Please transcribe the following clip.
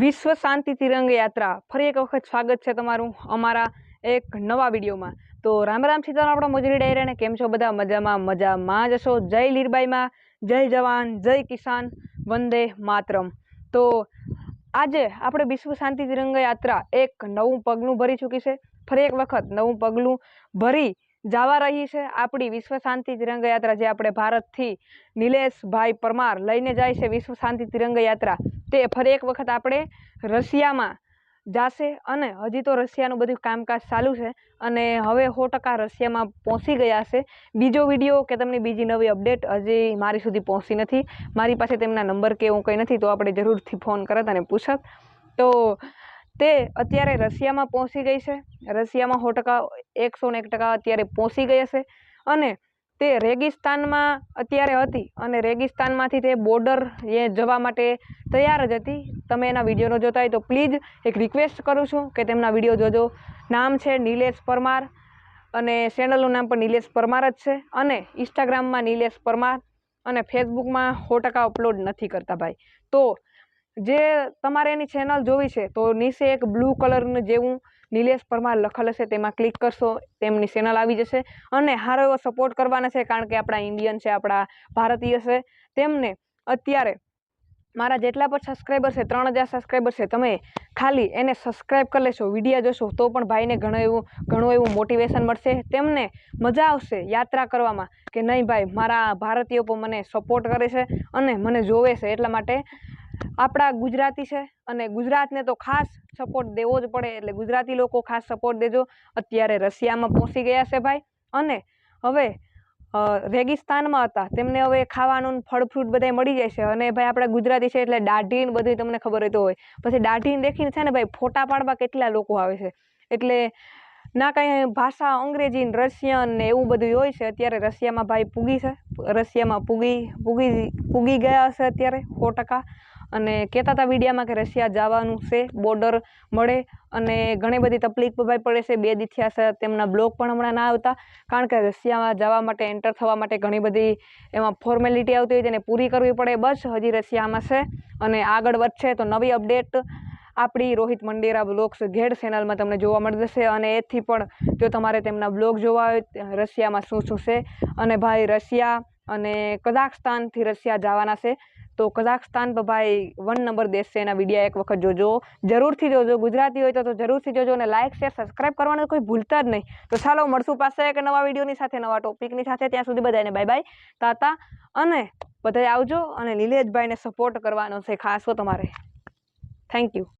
વિશ્વ શાંતિ તિરંગ યાત્રા. ફરી એક વખત સ્વાગત છે તમારું અમારા એક નવા વિડીયોમાં. તો રામ રામ સીતારામ, આપણા મોજરી ડાયરાને કેમ છો બધા? મજામાં મજામાં જશો જય લીરબાઈમાં, જય જવાન, જય કિસાન, વંદે માતરમ. તો આજે આપણે વિશ્વ શાંતિ તિરંગ યાત્રા એક નવું પગલું ભરી ચૂકી છે. ફરી એક વખત નવું પગલું ભરી જવા રહી છે આપણી વિશ્વ શાંતિ તિરંગ યાત્રા, જે આપણે ભારતથી નિલેશભાઈ પરમાર લઈને જાય છે વિશ્વ શાંતિ તિરંગ યાત્રા. તે ફરી એક વખત આપણે રશિયામાં જાશે અને હજી તો રશિયાનું બધું કામકાજ ચાલુ છે અને હવે સો ટકા રશિયામાં પહોંચી ગયા છે. બીજો વીડિયો કે તમને બીજી નવી અપડેટ હજી મારી સુધી પહોંચી નથી, મારી પાસે તેમના નંબર કે એવું કંઈ નથી તો આપણે જરૂરથી ફોન કરત અને પૂછત. તો તે અત્યારે રશિયામાં પહોંચી ગઈ છે. રશિયામાં સો ટકા, એકસો ને એક ટકા અત્યારે પહોંચી ગઈ હશે અને તે રેગિસ્તાનમાં અત્યારે હતી અને રેગિસ્તાનમાંથી તે બોર્ડર એ જવા માટે તૈયાર જ હતી. તમે એના વીડિયો ન જોતા હોય તો પ્લીઝ એક રિક્વેસ્ટ કરું છું કે તેમના વીડિયો જોજો. નામ છે નિલેશ પરમાર અને ચેનલનું નામ પણ નિલેશ પરમાર જ છે અને ઇન્સ્ટાગ્રામમાં નિલેશ પરમાર અને ફેસબુકમાં સો ટકા અપલોડ નથી કરતા ભાઈ. તો જે તમારે એની ચેનલ જોવી છે, તો નીચે એક બ્લુ કલરનું જેવું નિલેશ પરમાર લખેલ હશે તેમાં ક્લિક કરશો, તેમની ચેનલ આવી જશે. અને સારો એવો સપોર્ટ કરવાના છે, કારણ કે આપણા ઇન્ડિયન છે, આપણા ભારતીય છે, તેમને અત્યારે મારા જેટલા પણ સબસ્ક્રાઈબર છે, ત્રણ હજાર સબસ્ક્રાઈબર છે, તમે ખાલી એને સબસ્ક્રાઈબ કરી લેશો, વીડિયો જોશો, તો પણ ભાઈને ઘણું એવું ઘણું એવું મોટિવેશન મળશે. તેમને મજા આવશે યાત્રા કરવામાં, કે નહીં ભાઈ, મારા ભારતીયો પણ મને સપોર્ટ કરે છે અને મને જોવે છે, એટલા માટે આપણા ગુજરાતી છે અને ગુજરાતને તો ખાસ સપોર્ટ દેવો જ પડે એટલે ગુજરાતી લોકો ખાસ સપોર્ટ દેજો. અત્યારે રશિયામાં પહોંચી ગયા છે ભાઈ. અને હવે રેગિસ્તાનમાં હતા. તેમને હવે ખાવાનું ફળ ફ્રૂટ બધાય મળી જાય છે. અને ભાઈ આપણા ગુજરાતી છે એટલે દાઢીને બધું તમને ખબર હોય તો હોય. પછી દાઢીને દેખીને છે ને ભાઈ ફોટા પાડવા કેટલા લોકો આવે છે. એટલે ના કાંઈ ભાષા અંગ્રેજી રશિયન ને એવું બધું હોય છે. અત્યારે રશિયામાં ભાઈ પૂગી છે. રશિયામાં પૂગી પૂગી પૂગી ગયા હશે અત્યારે સો ટકા. અને કહેતા હતા વિડીયામાં કે રશિયા જવાનું છે બોર્ડર મળે અને ઘણી બધી તકલીફ ભાઈ પડે છે. બે દી થયા તેમના બ્લોગ પણ હમણાં ના આવતા. કારણ કે રશિયામાં જવા માટે એન્ટર થવા માટે ઘણી બધી એમાં ફોર્મેલિટી આવતી હોય તેને પૂરી કરવી પડે બસ. હજી રશિયામાં છે અને આગળ વધશે તો નવી અપડેટ આપણી રોહિત મંડેરા બ્લોગ્સ ઘેડ ચેનલમાં તમને જોવા મળી જશે. અને એથી પણ જો તમારે તેમના બ્લોગ જોવા હોય રશિયામાં શું શું છે? અને ભાઈ, રશિયા અને કઝાકસ્તાનથી રશિયા જવાના છે. તો કઝાકસ્તાન ભાઈ વન નંબર દેશ છે એના વિડીયા એક વખત જોજો. જરૂરથી જોજો. ગુજરાતી હોય તો જરૂરથી જોજો અને લાઇક શેર સબસ્ક્રાઇબ કરવાનું કોઈ ભૂલતા જ નહીં. તો ચાલો, મળશું પાસે એક નવા વિડીયોની સાથે, નવા ટોપિકની સાથે. ત્યાં સુધી બધાને બાય બાય તાતા અને બધાય આવજો અને નિલેશભાઈને સપોર્ટ કરવાનો છે ખાસો તમારે. Thank you